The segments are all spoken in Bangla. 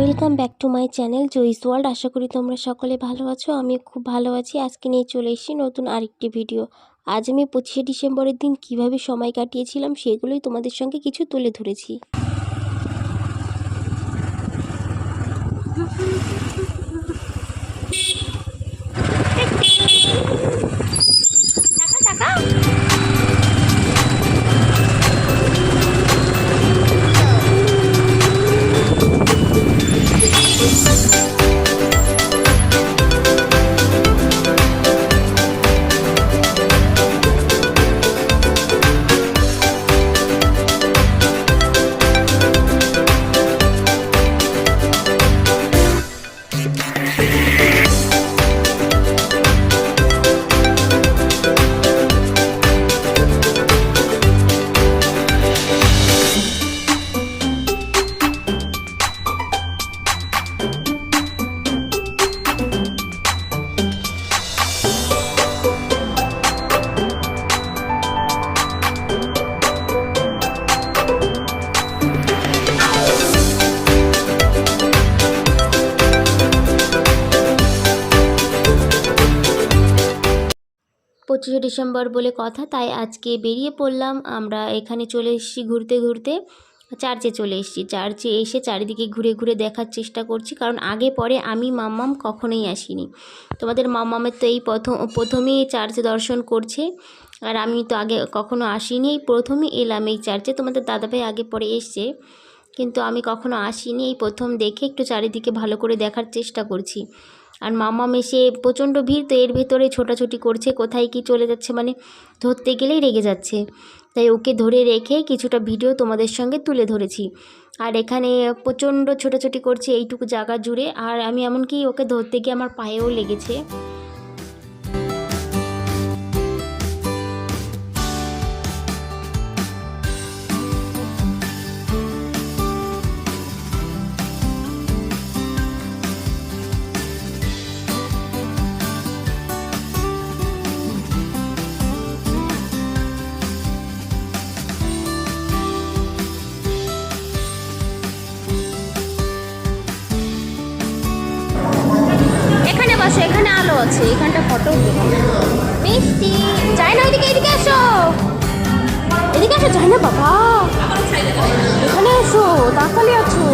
Welcome back to my channel Joyee's world আশা করি তোমরা সকলে ভালো আছো আমি খুব ভালো আছি। আজকে নিয়ে চলে এসেছি নতুন আরেকটি ভিডিও আজ আমি পঁচিশে ডিসেম্বরের দিন কীভাবে সময় কাটিয়েছিলাম, সেগুলোই তোমাদের সঙ্গে কিছু তুলে ধরেছি। পঁচিশে ডিসেম্বর বলে কথা, তাই আজকে বেরিয়ে পড়লাম। আমরা এখানে চলে এসেছি ঘুরতে ঘুরতে। চার্চে চলে এসেছি। চার্চে এসে চারিদিকে ঘুরে ঘুরে দেখার চেষ্টা করছি, কারণ আগে পরে আমি মাম্মাম কখনোই আসিনি। তোমাদের মাম্মামের তো এই প্রথম, প্রথমেই চার্চে দর্শন করছে, আর আমি তো আগে কখনো আসিনি। এই প্রথমই এলাম এই চার্চে, তোমাদের দাদাভাই আগে পরে এসছে, কিন্তু আমি কখনো আসিনি। এই প্রথম দেখে একটু চারিদিকে ভালো করে দেখার চেষ্টা করছি। আর মামা মেশে প্রচণ্ড ভিড়, তো এর ভেতরে ছোটাছুটি করছে, কোথায় কি চলে যাচ্ছে মানে ধরতে গেলেই রেগে যাচ্ছে। তাই ওকে ধরে রেখে কিছুটা ভিডিও তোমাদের সঙ্গে তুলে ধরেছি। আর এখানে প্রচণ্ড ছোটাছুটি করছে, এইটুকু জায়গা জুড়ে। আর আমি এমনকি ওকে ধরতে গিয়ে আমার পায়েও লেগেছে। এখানে আলো আছে, এখানটা ফটো মিষ্টি যাই না ওইদিকে এদিকে এসো। এদিকে এসো যাই না বাবা। এখানে এসো তাকালে আছো।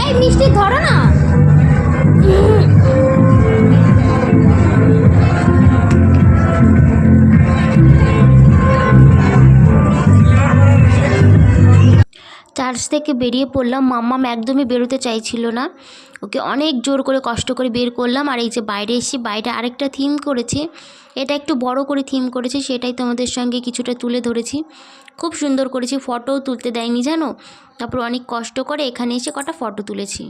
এই মিষ্টি ধরো না। চার্চ থেকে বেরিয়ে পড়লাম। মাম্মাম একদমই বেরোতে চাইছিল না। ওকে অনেক জোর করে কষ্ট করে বের করলাম। আর এই যে বাইরে এসে বাইরে আরেকটা থিম করেছে। এটা একটু বড় করে থিম করেছে, সেটাই তোমাদের সঙ্গে কিছুটা তুলে ধরেছি। খুব সুন্দর করেছি ফটোও তুলতে দেয়নি জানো? তারপর অনেক কষ্ট করে এখানে এসে কটা ফটো তুলেছি।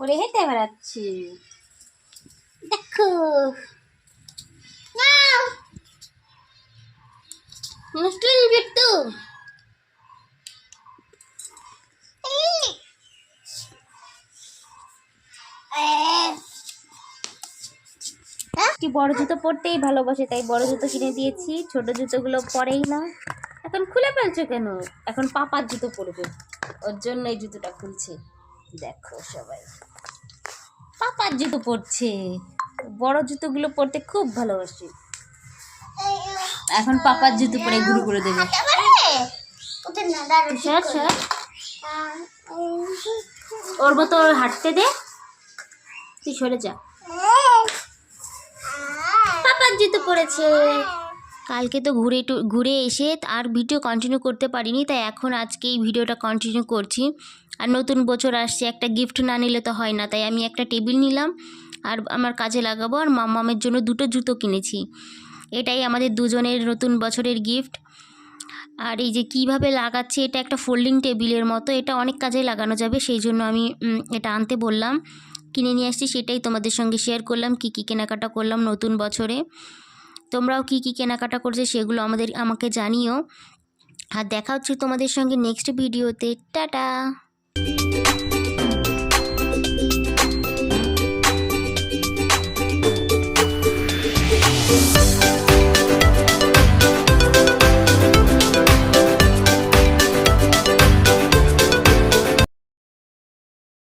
পরে হেঁটে বেড়াচ্ছে। দেখো। জুতো কি বড় জুতো পরতেই ভালোবাসে, তাই বড় জুতো কিনে দিয়েছি, ছোট জুতোগুলো পরেই না। এখন খুলে ফেলছো কেন? এখন পাপার জুতো পরবে, ওর জন্য এই জুতোটা খুলছে। দেখো সবাই। পাপার জুতো পরছে। বড় জুতোগুলো পরতে খুব ভালোবাসি। এখন পাপার জুতো পরে ঘুরে ঘুরে দেবে। আহ, উম, ওর মতো হাঁটতে দে। তুই সরে যা। পাপার জুতো পড়েছে কালকে তো ঘুরে ঘুরে এসে আর ভিডিও কন্টিনিউ করতে পারিনি, তাই এখন আজকে এই ভিডিওটা কন্টিনিউ করছি। আর নতুন বছর আসছে, একটা গিফট না নিলে তো হয় না, তাই আমি একটা টেবিল নিলাম, আর আমার কাজে লাগাবো, আর মামামের জন্য দুটো জুতো কিনেছি। এটাই আমাদের দুজনের নতুন বছরের গিফট আর এই যে কীভাবে লাগাচ্ছে, এটা একটা ফোল্ডিং টেবিলের মতো, এটা অনেক কাজে লাগানো যাবে, সেই জন্য আমি এটা আনতে বললাম। কিনে নিয়ে আসছি, সেটাই তোমাদের সঙ্গে শেয়ার করলাম, কী কী কেনাকাটা করলাম নতুন বছরে। তোমরাও কি কি কেনাকাটা করছে সেগুলো আমাদের, আমাকে জানিও। আর দেখা হচ্ছে তোমাদের সঙ্গে নেক্সট ভিডিওতে টাটা!